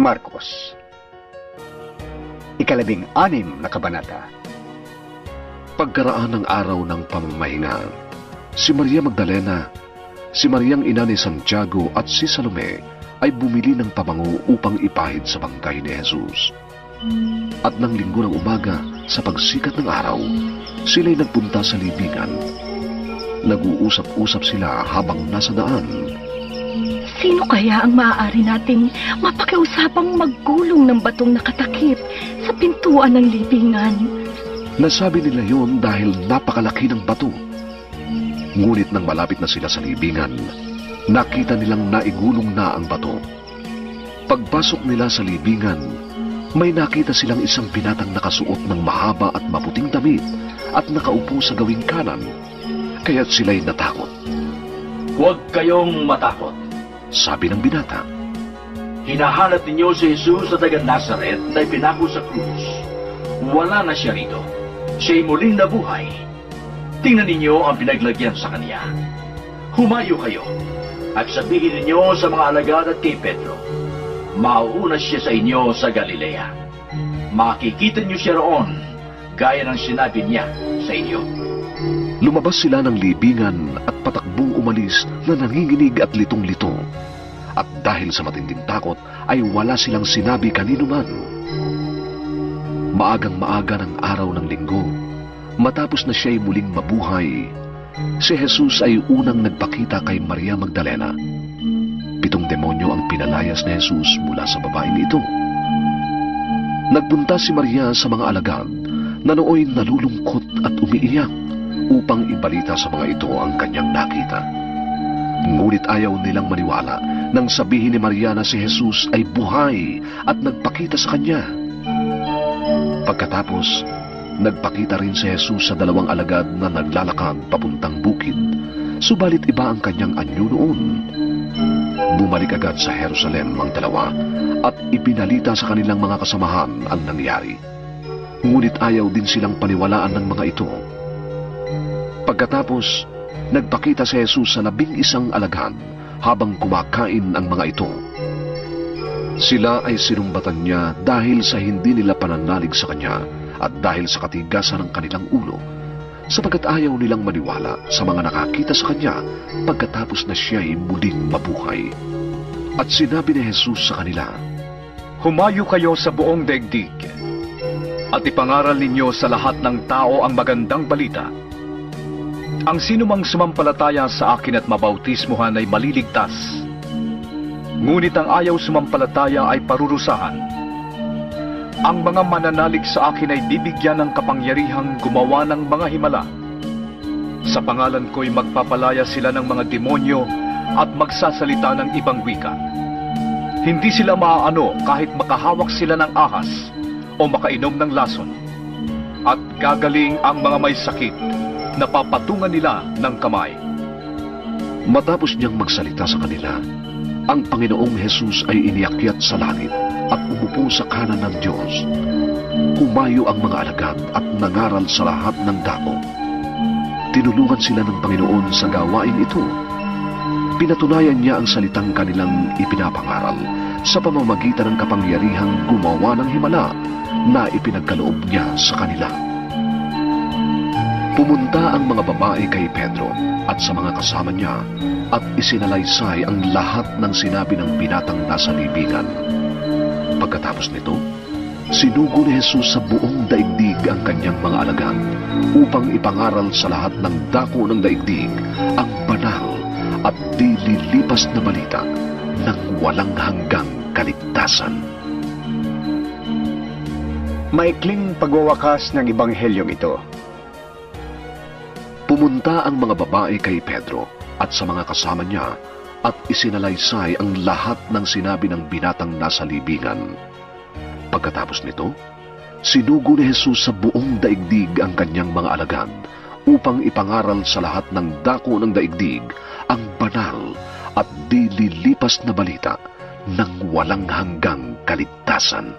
Marcos Ikalabing anim na kabanata Pagkaraan ng araw ng pamamahinga, si Maria Magdalena, si Mariang ina ni Santiago at si Salome ay bumili ng pabango upang ipahid sa bangkay ni Jesus. At ng linggo ng umaga, sa pagsikat ng araw, sila'y nagpunta sa libingan. Nag-uusap-usap sila habang nasa daan. Sino kaya ang maaari nating mapakiusapang maggulong ng batong nakatakip sa pintuan ng libingan? Nasabi nila yon dahil napakalaki ng bato. Ngunit nang malapit na sila sa libingan, nakita nilang naigulong na ang bato. Pagpasok nila sa libingan, may nakita silang isang binatang nakasuot ng mahaba at maputing damit at nakaupo sa gawing kanan. Kaya't sila'y natakot. Huwag kayong matakot. Sabi ng binata, Hinahanap ninyo si Jesus sa taga Nazaret na ipinako sa krus. Wala na siya rito. Siya'y muling nabuhay. Tingnan ninyo ang pinaglagyan sa kanya. Humayo kayo at sabihin ninyo sa mga alagad at kay Pedro, mauuna siya sa inyo sa Galilea. Makikita niyo siya roon, gaya ng sinabi niya sa inyo. lumabas sila ng libingan at patakbong umalis na nanginginig at litong-lito. At dahil sa matinding takot ay wala silang sinabi kanino man. Maagang maaga ng araw ng linggo, matapos na siya'y muling mabuhay, si Jesus ay unang nagpakita kay Maria Magdalena. Pitong demonyo ang pinalayas ni Jesus mula sa babaeng ito. Nagpunta si Maria sa mga alagad na nooy nalulungkot at umiiyak upang ibalita sa mga ito ang kanyang nakita. Ngunit ayaw nilang maniwala nang sabihin ni Maria na si Jesus ay buhay at nagpakita sa kanya. Pagkatapos, nagpakita rin si Jesus sa dalawang alagad na naglalakad papuntang bukid, subalit iba ang kanyang anyo noon. Bumalik agad sa Jerusalem ang dalawa at ipinalita sa kanilang mga kasamahan ang nangyari. Ngunit ayaw din silang paniwalaan ng mga ito. Pagkatapos, nagpakita si Jesus sa labing isang alagad habang kumakain ang mga ito. Sila ay sinumbatan niya dahil sa hindi nila pananalig sa kanya at dahil sa katigasan ng kanilang ulo, sapagkat ayaw nilang maniwala sa mga nakakita sa kanya pagkatapos na siya'y muling mabuhay. At sinabi ni Jesus sa kanila, Humayo kayo sa buong daigdig at ipangaral ninyo sa lahat ng tao ang magandang balita. Ang sinumang sumampalataya sa akin at mabautismuhan ay maliligtas. Ngunit ang ayaw sumampalataya ay parurusahan. Ang mga mananalig sa akin ay bibigyan ng kapangyarihang gumawa ng mga himala. Sa pangalan ko'y magpapalaya sila ng mga demonyo at magsasalita ng ibang wika. Hindi sila maaano kahit makahawak sila ng ahas o makainom ng lason. At gagaling ang mga may sakit na papatungan nila ng kamay. Matapos niyang magsalita sa kanila, ang Panginoong Hesus ay iniakyat sa langit at umupo sa kanan ng Diyos. Humayo ang mga alagad at nangaral sa lahat ng dako. Tinulungan sila ng Panginoon sa gawain ito. Pinatunayan niya ang salitang kanilang ipinapangaral sa pamamagitan ng kapangyarihang gumawa ng himala na ipinagkaloob niya sa kanila. Pumunta ang mga babae kay Pedro at sa mga kasama niya at isinalaysay ang lahat ng sinabi ng binatang nasa libingan. Pagkatapos nito, sinugo ni Jesus sa buong daigdig ang kanyang mga alagad upang ipangaral sa lahat ng dako ng daigdig ang banal at di lilipas na balita ng walang hanggang kaligtasan. Maikling pagwawakas ng Ibanghelyong ito. Pumunta ang mga babae kay Pedro at sa mga kasama niya at isinalaysay ang lahat ng sinabi ng binatang nasa libingan. Pagkatapos nito, sinugo ni Jesus sa buong daigdig ang kanyang mga alagad upang ipangaral sa lahat ng dako ng daigdig ang banal at di lilipas na balita ng walang hanggang kaligtasan.